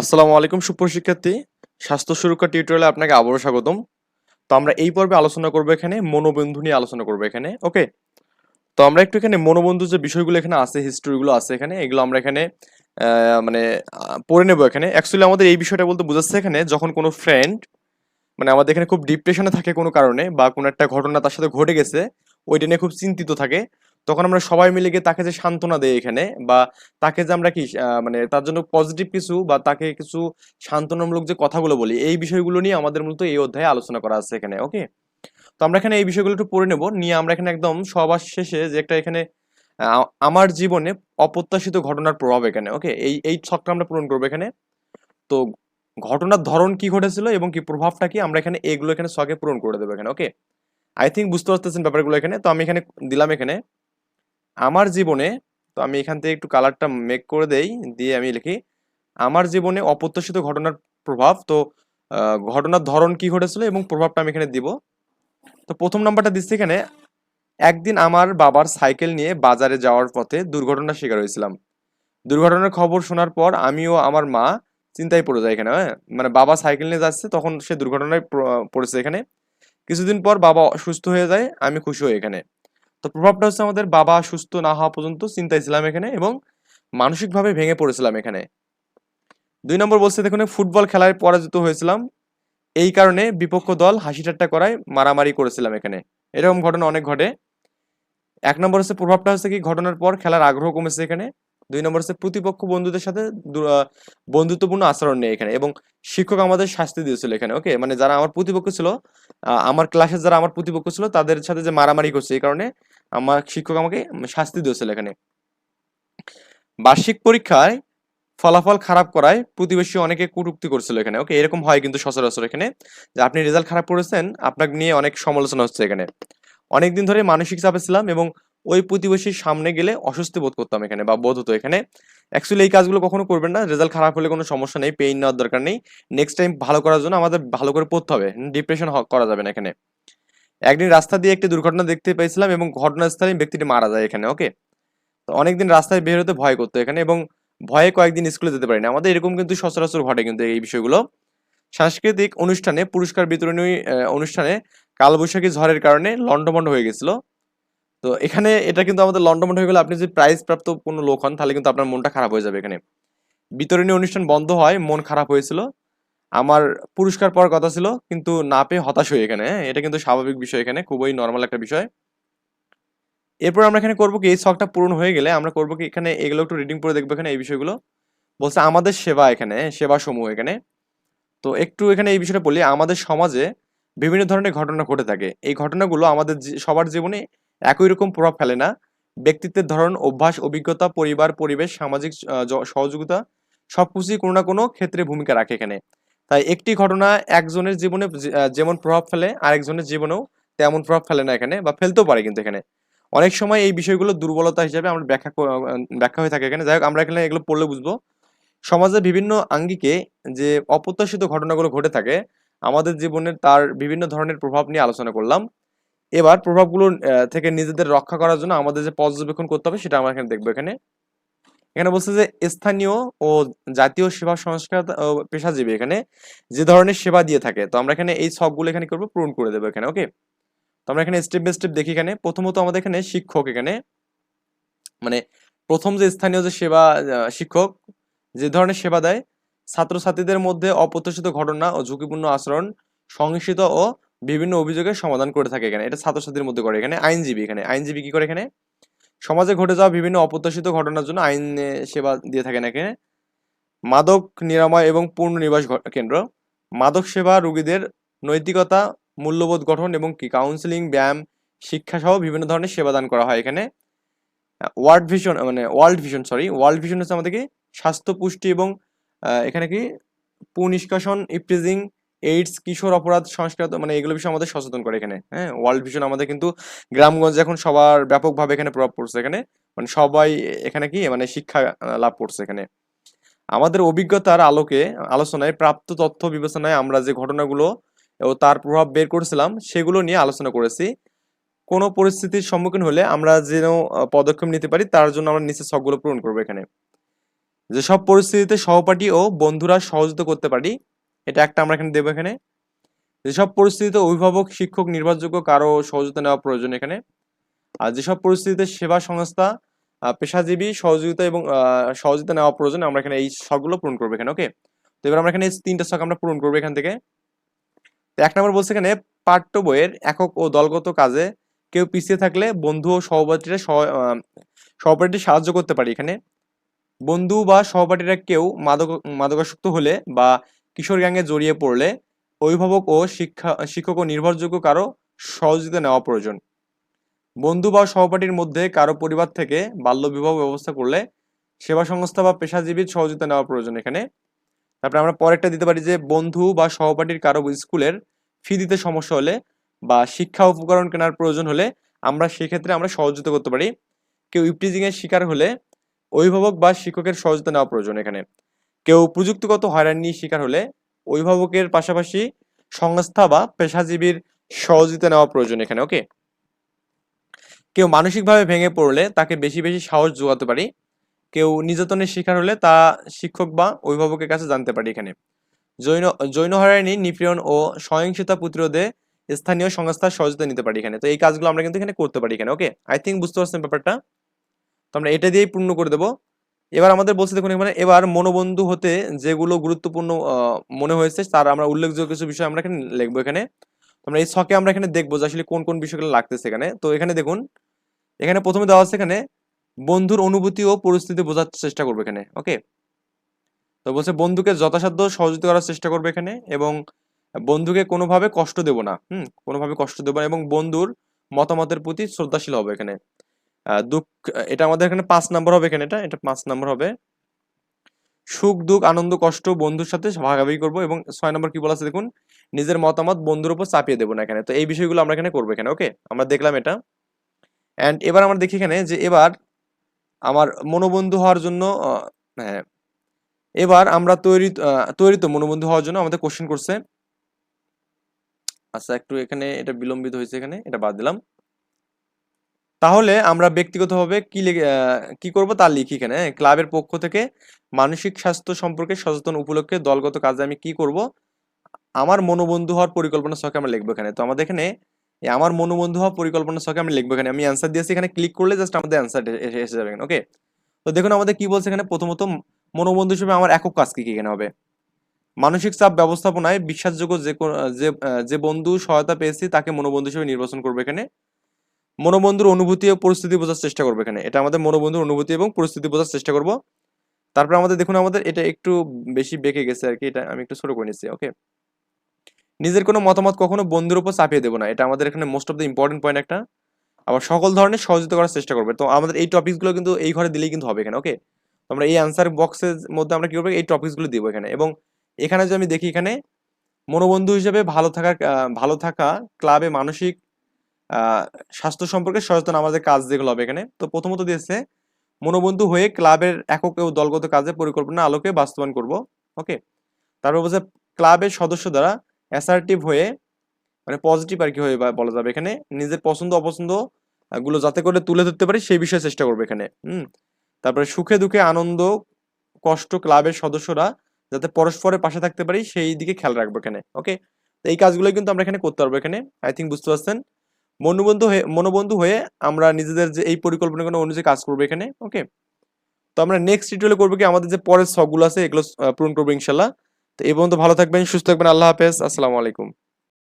আসসালামু আলাইকুম সুপ্রশিক্ষার্থী স্বাস্থ্য সুরক্ষা টিউটোরিয়ালে আপনাকে আবারও স্বাগতম। তো আমরা এই পর্বে আলোচনা করব এখানে, মনোবন্ধু নিয়ে আলোচনা করব এখানে, ওকে? তো আমরা একটু এখানে মনোবন্ধু যে বিষয়গুলো এখানে আছে হিস্টোরিগুলো আছে এখানে, এগুলো আমরা এখানে মানে পড়ে নেব এখানে। অ্যাকচুয়ালি আমাদের এই বিষয়টা বলতে বোঝাচ্ছে এখানে, যখন কোনো ফ্রেন্ড মানে আমাদের এখানে খুব ডিপ্রেশনে থাকে কোনো কারণে বা কোনো একটা ঘটনা তার সাথে ঘটে গেছে, ওইটা নিয়ে খুব চিন্তিত থাকে। তখন আমরা সবাই মিলে গিয়ে তাকে যে সান্ত্বনা দেই এখানে বা তাকে যে আমরা কি মানে তার জন্য পজিটিভ কিছু বা তাকে কিছু সান্ত্বনামূলক যে কথাগুলো বলি, এই বিষয়গুলো নিয়ে আমাদের মূলত এই অধ্যায়ে আলোচনা করা আছে এখানে ওকে তো আমরা এখানে এই বিষয়গুলো একটু পড়ে নেব, নিয়ে আমরা এখানে একদম সবার শেষে যে একটা এখানে আমার জীবনে অপ্রত্যাশিত ঘটনার প্রভাব এখানে ওকে এই এই ছকটা আমরা পূরণ করব এখানে। তো ঘটনার ধরন কি ঘটেছিল এবং কি প্রভাবটা কি আমরা এখানে এগুলো এখানে ছকে পূরণ করে দেবো এখানে ওকে আই থিঙ্ক বুঝতে পারতেছেন ব্যাপারগুলো এখানে, তো আমি এখানে দিলাম এখানে। আমার জীবনে, তো আমি এখান থেকে একটু কালারটা মেক করে দেই, দিয়ে আমি লিখি, আমার জীবনে অপ্রত্যাশিত ঘটনার প্রভাব, তো ঘটনার ধরন কি ঘটেছিল এবং প্রভাবটা আমি এখানে দিব। তো প্রথম নাম্বারটা দিচ্ছি এখানে, একদিন আমার বাবার সাইকেল নিয়ে বাজারে যাওয়ার পথে দুর্ঘটনার শিকার হয়েছিলাম। দুর্ঘটনার খবর শোনার পর আমিও আমার মা চিন্তায় পড়ে যায় এখানে হ্যাঁ? মানে বাবা সাইকেল নিয়ে যাচ্ছে, তখন সে দুর্ঘটনায় পড়েছে এখানে। কিছুদিন পর বাবা সুস্থ হয়ে যায়, আমি খুশি হই এখানে। তো প্রভাবটা হচ্ছে আমাদের বাবা সুস্থ না হওয়া পর্যন্ত চিন্তায় ছিলাম এখানে এবং মানসিকভাবে ভেঙে পড়েছিলাম এখানে। দুই নম্বর বলছে, দেখুন ফুটবল খেলায় পরাজিত হয়েছিলাম। এই কারণে বিপক্ষ দল হাসি ঠাট্টা করায় মারামারি করেছিলাম এখানে। এরকম ঘটনা অনেক ঘটে। এক নম্বর হচ্ছে, প্রভাবটা হচ্ছে কি, ঘটনার পর খেলার আগ্রহ কমেছে এখানে। দুই নম্বর হচ্ছে, প্রতিপক্ষ বন্ধুদের সাথে বন্ধুত্বপূর্ণ আচরণ নেই এখানে এবং শিক্ষক আমাদের শাস্তি দিয়েছিল এখানে, ওকে? মানে যারা আমার প্রতিপক্ষ ছিল আমার ক্লাসের যারা আমার প্রতিপক্ষ ছিল, তাদের সাথে যে মারামারি করছে, এই কারণে আমার শিক্ষক আমাকে শাস্তি দিয়েছিল এখানে। বার্ষিক পরীক্ষায় ফলাফল খারাপ করায় প্রতিবেশী অনেকে কটূক্তি করছিল এখানে। ওকে, এরকম হয় কিন্তু সচরাচর এখানে। যে আপনি রেজাল্ট খারাপ করেছেন, আপনাকে নিয়ে অনেক সমালোচনা হচ্ছে এখানে। অনেকদিন ধরে মানসিক চাপে ছিলাম এবং ওই প্রতিবেশীর সামনে গেলে অস্বস্তি বোধ করতাম এখানে বা বোধ হতো এখানে। অ্যাকচুয়ালি এই কাজগুলো কখনো করবেন না। রেজাল্ট খারাপ হলে কোনো সমস্যা নেই, পেইন নেওয়ার দরকার নেই। নেক্সট টাইম ভালো করার জন্য আমাদের ভালো করে পড়তে হবে। ডিপ্রেশন করা যাবে না এখানে। একদিন রাস্তা দিয়ে একটি দুর্ঘটনা দেখতে পেয়েছিলাম এবং ঘটনাস্থলে ব্যক্তিটি মারা যায় এখানে ওকে তো অনেকদিন রাস্তায় বের হতে ভয় করতো এখানে এবং ভয়ে কয়েকদিন স্কুলে যেতে পারি না আমাদের এরকম কিন্তু সচরাচর ঘটে কিন্তু এই বিষয়গুলো। সাংস্কৃতিক অনুষ্ঠানে, পুরস্কার বিতরণী অনুষ্ঠানে কালবৈশাখী ঝড়ের কারণে লন্ডভন্ড হয়ে গেছিল। তো এখানে এটা কিন্তু আমাদের লন্ডভন্ড হয়ে গেলে আপনি যদি প্রাইজ প্রাপ্ত কোনো লোক হন, তাহলে কিন্তু আপনার মনটা খারাপ হয়ে যাবে এখানে। বিতরণী অনুষ্ঠান বন্ধ হয়, মন খারাপ হয়েছিল। আমার পুরস্কার পাওয়ার কথা ছিল, কিন্তু না পেয়ে হতাশ হয়ে এখানে হ্যাঁ? এটা কিন্তু স্বাভাবিক বিষয় এখানে, খুবই নর্মাল একটা বিষয়। এরপর আমরা এখানে করব কি, এই শখটা পূরণ হয়ে গেলে আমরা করব কি, এখানে এগুলো একটু রিডিং করে দেখব এখানে এই বিষয়গুলো। বলছে আমাদের সেবা এখানে সেবা সমূহ এখানে। তো একটু এখানে এই বিষয়টা বলি, আমাদের সমাজে বিভিন্ন ধরনের ঘটনা ঘটে থাকে। এই ঘটনাগুলো আমাদের সবার জীবনে একই রকম প্রভাব ফেলে না। ব্যক্তিত্বের ধরন, অভ্যাস, অভিজ্ঞতা, পরিবার, পরিবেশ, সামাজিক সহযোগিতা সবকিছুই কোনো না কোনো ক্ষেত্রে ভূমিকা রাখে এখানে। তাই একটি ঘটনা একজনের জীবনে যেমন প্রভাব ফেলে, আরেকজনের জীবনেও তেমন প্রভাব ফেলে না এখানে বা ফেলতেও পারে কিন্তু এখানে। অনেক সময় এই বিষয়গুলো দুর্বলতা হিসেবে আমরা ব্যাখ্যা ব্যাখ্যা হয়ে থাকে এখানে। যাই হোক, আমরা এখানে এগুলো পড়লে বুঝব। সমাজের বিভিন্ন আঙ্গিকে যে অপ্রত্যাশিত ঘটনাগুলো ঘটে থাকে, আমাদের জীবনের তার বিভিন্ন ধরনের প্রভাব নিয়ে আলোচনা করলাম। এবার প্রভাবগুলো থেকে নিজেদের রক্ষা করার জন্য আমাদের যে পর্যবেক্ষণ করতে হবে, সেটা আমরা এখানে দেখব এখানে। এখানে বলছে যে স্থানীয় ও জাতীয় সেবা সংস্কার পেশাজীবী এখানে যে ধরনের সেবা দিয়ে থাকে। তো আমরা এখানে এই ছকগুলো এখানে করব, পূরণ করে দেবো এখানে ওকে তো আমরা এখানে স্টেপ বাই স্টেপ দেখি এখানে। প্রথমত আমাদের এখানে শিক্ষক এখানে। মানে প্রথম যে স্থানীয় যে সেবা শিক্ষক যে ধরনের সেবা দেয়, ছাত্রছাত্রীদের মধ্যে অপ্রত্যাশিত ঘটনা ও ঝুঁকিপূর্ণ আচরণ সংহিত ও বিভিন্ন অভিযোগের সমাধান করে থাকে এখানে। এটা ছাত্রছাত্রীর মধ্যে করে এখানে। আইনজীবী এখানে। আইনজীবী কি করে এখানে? সমাজে ঘটে যাওয়া বিভিন্ন অপ্রত্যাশিত ঘটনার জন্য আইন সেবা দিয়ে থাকেন এখানে মাদক নিরাময় এবং পুনর্নিবাস কেন্দ্র। মাদক সেবা রোগীদের নৈতিকতা, মূল্যবোধ গঠন এবং কি কাউন্সিলিং ব্যায়াম, শিক্ষা সহ বিভিন্ন ধরনের সেবা দান করা হয় এখানে। ওয়ার্ল্ড ভিশন মানে world vision sorry world vision হচ্ছে আমাদের কি স্বাস্থ্য পুষ্টি এবং এখানে কি পুনিষ্কাশন ইপ্রিজিং এইডস কিশোর অপরাধ সংস্কার মানে এগুলো বিষয়ে আমাদের সচেতন করে এখানে হ্যাঁ? ওয়ার্ল্ড ভিশন আমাদের কিন্তু গ্রামগঞ্জে এখন সবার ব্যাপকভাবে এখানে প্রভাব পড়ছে এখানে মানে সবাই এখানে কি মানে শিক্ষা লাভ করছে এখানে। আমাদের অভিজ্ঞতার আলোকে, আলোচনায়, প্রাপ্ত তথ্য বিবেচনায় আমরা যে ঘটনাগুলো ও তার প্রভাব বের করেছিলাম, সেগুলো নিয়ে আলোচনা করেছি। কোনো পরিস্থিতির সম্মুখীন হলে আমরা যেন পদক্ষেপ নিতে পারি, তার জন্য আমরা নিচে সবগুলো পূরণ করব এখানে। যেসব পরিস্থিতিতে সহপাঠী ও বন্ধুরা সহযোগিতা করতে পারি এটা একটা আমরা এখানে দেবো এখানে। যেসব পরিস্থিতিতে অভিভাবক শিক্ষক নির্ভরযোগ্য কারও সহযোগিতা নেওয়া প্রয়োজন এখানে। আর যেসব পরিস্থিতিতে সেবা সংস্থা পেশাজীবী সহযোগিতা এবং সহযোগিতা নেওয়া প্রয়োজন আমরা এখানে এই শখগুলো পূরণ করব এখানে ওকে? তো এবার আমরা এখানে তিনটা শখ আমরা পূরণ করব এখান থেকে। তো এক নম্বর বলছে এখানে পাঠ্য বইয়ের একক ও দলগত কাজে কেউ পিছিয়ে থাকলে বন্ধু ও সহপাঠীরা সহ- আহ, সহপাঠী সাহায্য করতে পারি এখানে। বন্ধু বা সহপাঠীরা কেউ মাদক মাদকাসক্ত হলে বা কিশোর গ্যাংয়ে জড়িয়ে পড়লে অভিভাবক ও শিক্ষা, শিক্ষক ও নির্ভরযোগ্য কারও সহযোগিতা নেওয়া প্রয়োজন। বন্ধু বা সহপাঠীর মধ্যে কারও পরিবার থেকে বাল্যবিবাহ ব্যবস্থা করলে সেবা সংস্থা বা পেশাজীবীর সহযোগিতা নেওয়া প্রয়োজন এখানে। তারপরে আমরা পরেরটা দিতে পারি যে, বন্ধু বা সহপাঠীর কারও স্কুলের ফি দিতে সমস্যা হলে বা শিক্ষা উপকরণ কেনার প্রয়োজন হলে আমরা সেক্ষেত্রে আমরা সহযোগিতা করতে পারি। কেউ ইপটিজিং এর শিকার হলে অভিভাবক বা শিক্ষকের সহযোগিতা নেওয়া প্রয়োজন এখানে। কেউ প্রযুক্তিগত হয়রানির শিকার হলে অভিভাবকের পাশাপাশি সংস্থা বা পেশাজীবীর সহযোগিতা নেওয়া প্রয়োজন এখানে ওকে কেউ মানসিকভাবে ভেঙে পড়লে তাকে বেশি বেশি সাহস যোগাতে পারি। কেউ নির্যাতনের শিকার হলে তা শিক্ষক বা অভিভাবকের কাছে জানতে পারি এখানে। জৈন জৈন হয়রানি, নিপীড়ন ও সহিংসতা প্রতিরোধে স্থানীয় সংস্থার সহযোগিতা নিতে পারি এখানে। তো এই কাজগুলো আমরা কিন্তু এখানে করতে পারি এখানে ওকে আই থিঙ্ক বুঝতে পারছেন ব্যাপারটা? তো আমরা এটা দিয়েই পূর্ণ করে দেবো। এবার আমাদের বলছে দেখুন এখানে, এবার মনোবন্ধু হতে যেগুলো গুরুত্বপূর্ণ মনে হয়েছে, তার আমরা উল্লেখযোগ্য কিছু বিষয় আমরা এখানে লিখব এখানে। আমরা এই ছকে আমরা এখানে দেখব যে আসলে কোন কোন বিষয়গুলো লাগতেছে এখানে। তো এখানে দেখুন, এখানে প্রথমে দেওয়া আছে এখানে, বন্ধুর অনুভূতি ও পরিস্থিতি বোঝার চেষ্টা করবে এখানে, ওকে? তো বলছে বন্ধুকে যথাসাধ্য সহযোগিতা করার চেষ্টা করবে এখানে এবং বন্ধুকে কোনোভাবে কষ্ট দেব না, হুম? কোনোভাবে কষ্ট দেব না এবং বন্ধুর মতামতের প্রতি শ্রদ্ধাশীল হবে এখানে। দুঃখ এটা আমাদের এখানে পাঁচ নাম্বার হবে এখানে, এটা এটা পাঁচ নাম্বার হবে। সুখ, দুঃখ, আনন্দ, কষ্ট, বন্ধুর সাথে ভাগাভাগি করব এবং ছয় নম্বর কি বলা দেখুন? নিজের মতামত বন্ধুর উপর চাপিয়ে দেবো না এখানে। তো এই বিষয়গুলো আমরা এখানে করব এখানে, ওকে? আমরা দেখলাম এটা। অ্যান্ড এবার আমরা দেখি এখানে যে এবার আমার মনোবন্ধু হওয়ার জন্য হ্যাঁ এবার আমরা তৈরি তৈরি তো মনোবন্ধু হওয়ার জন্য আমাদের কোশ্চেন করছে। আচ্ছা একটু এখানে এটা বিলম্বিত হয়েছে এখানে, এটা বাদ দিলাম। তাহলে আমরা ব্যক্তিগতভাবে কি কি করব তা লিখি এখানে হ্যাঁ? ক্লাবের পক্ষ থেকে মানসিক স্বাস্থ্য সম্পর্কে সচেতন উপলক্ষে দলগত কাজে আমি কি করব? আমার মনোবন্ধু হওয়ার পরিকল্পনা ছকে আমরা লিখব এখানে। তো আমাদের এখানে আমার মনোবন্ধু হওয়ার পরিকল্পনা ছকে আমি লিখব এখানে। আমি অ্যান্সার দিয়েছি, এখানে ক্লিক করলে জাস্ট আমাদের অ্যান্সার এসে যাবে ওকে তো দেখুন আমাদের কি বলছে এখানে, প্রথমত মনোবন্ধু হিসেবে আমার একক কাজ কি এখানে হবে? মানসিক চাপ ব্যবস্থাপনায় বিশ্বাসযোগ্য যে যে বন্ধু সহায়তা পেয়েছি তাকে মনোবন্ধু হিসেবে নির্বাচন করবে এখানে। মনোবন্ধুর অনুভূতি ও পরিস্থিতি বোঝার চেষ্টা করব এখানে। এটা আমাদের মনোবন্ধুর অনুভূতি এবং পরিস্থিতি বোঝার চেষ্টা করব। তারপরে আমাদের দেখুন, আমাদের এটা একটু বেশি বেঁকে গেছে আর কি, এটা আমি একটু ছোট করে নিচ্ছি, ওকে? নিজের কোনো মতামত কখনো বন্ধুর উপর চাপিয়ে দেবো না। এটা আমাদের এখানে most of the important point একটা। আবার সকল ধরনের সহযোগিতা করার চেষ্টা করবে। তো আমাদের এই টপিকসগুলো কিন্তু এই ঘরে দিলেই কিন্তু হবে এখানে, ওকে? আমরা এই অ্যান্সার বক্সের মধ্যে আমরা কি করব? এই টপিকসগুলো দিব এখানে। এবং এখানে যদি আমি দেখি এখানে, মনোবন্ধু হিসেবে ভালো থাকার ভালো থাকা ক্লাবে মানসিক স্বাস্থ্য সম্পর্কে সচেতন আমাদের কাজ যেগুলো হবে এখানে। তো প্রথমত দিয়েছে, মনোবন্ধু হয়ে ক্লাবের একক ও দলগত কাজে পরিকল্পনা আলোকে বাস্তবায়ন করব ওকে তারপর বলছে, ক্লাবের সদস্য দ্বারা অ্যাসার্টিভ হয়ে মানে পজিটিভ আর কি হয়ে বলা যাবে এখানে, নিজের পছন্দ, অপছন্দগুলো যাতে করে তুলে ধরতে পারি সেই বিষয়ে চেষ্টা করবে এখানে, হুম? তারপরে সুখে দুঃখে আনন্দ, কষ্ট ক্লাবের সদস্যরা যাতে পরস্পরের পাশে থাকতে পারি সেই দিকে খেয়াল রাখব এখানে ওকে এই কাজগুলো কিন্তু আমরা এখানে করতে পারব এখানে আই থিঙ্ক বুঝতে পারছেন? মনোবন্ধু হয়ে মনোবন্ধু হয়ে আমরা নিজেদের যে এই পরিকল্পনাগুলো অনুযায়ী কাজ করব এখানে ওকে তো আমরা নেক্সট টিউটোরিয়ালে করব কি, আমাদের যে পরের শখগুলো আছে, এগুলো পূরণ করব ইনশাল্লাহ তো এই পর্যন্ত ভালো থাকবেন, সুস্থ থাকবেন, আল্লাহ হাফেজ, আসসালামু আলাইকুম।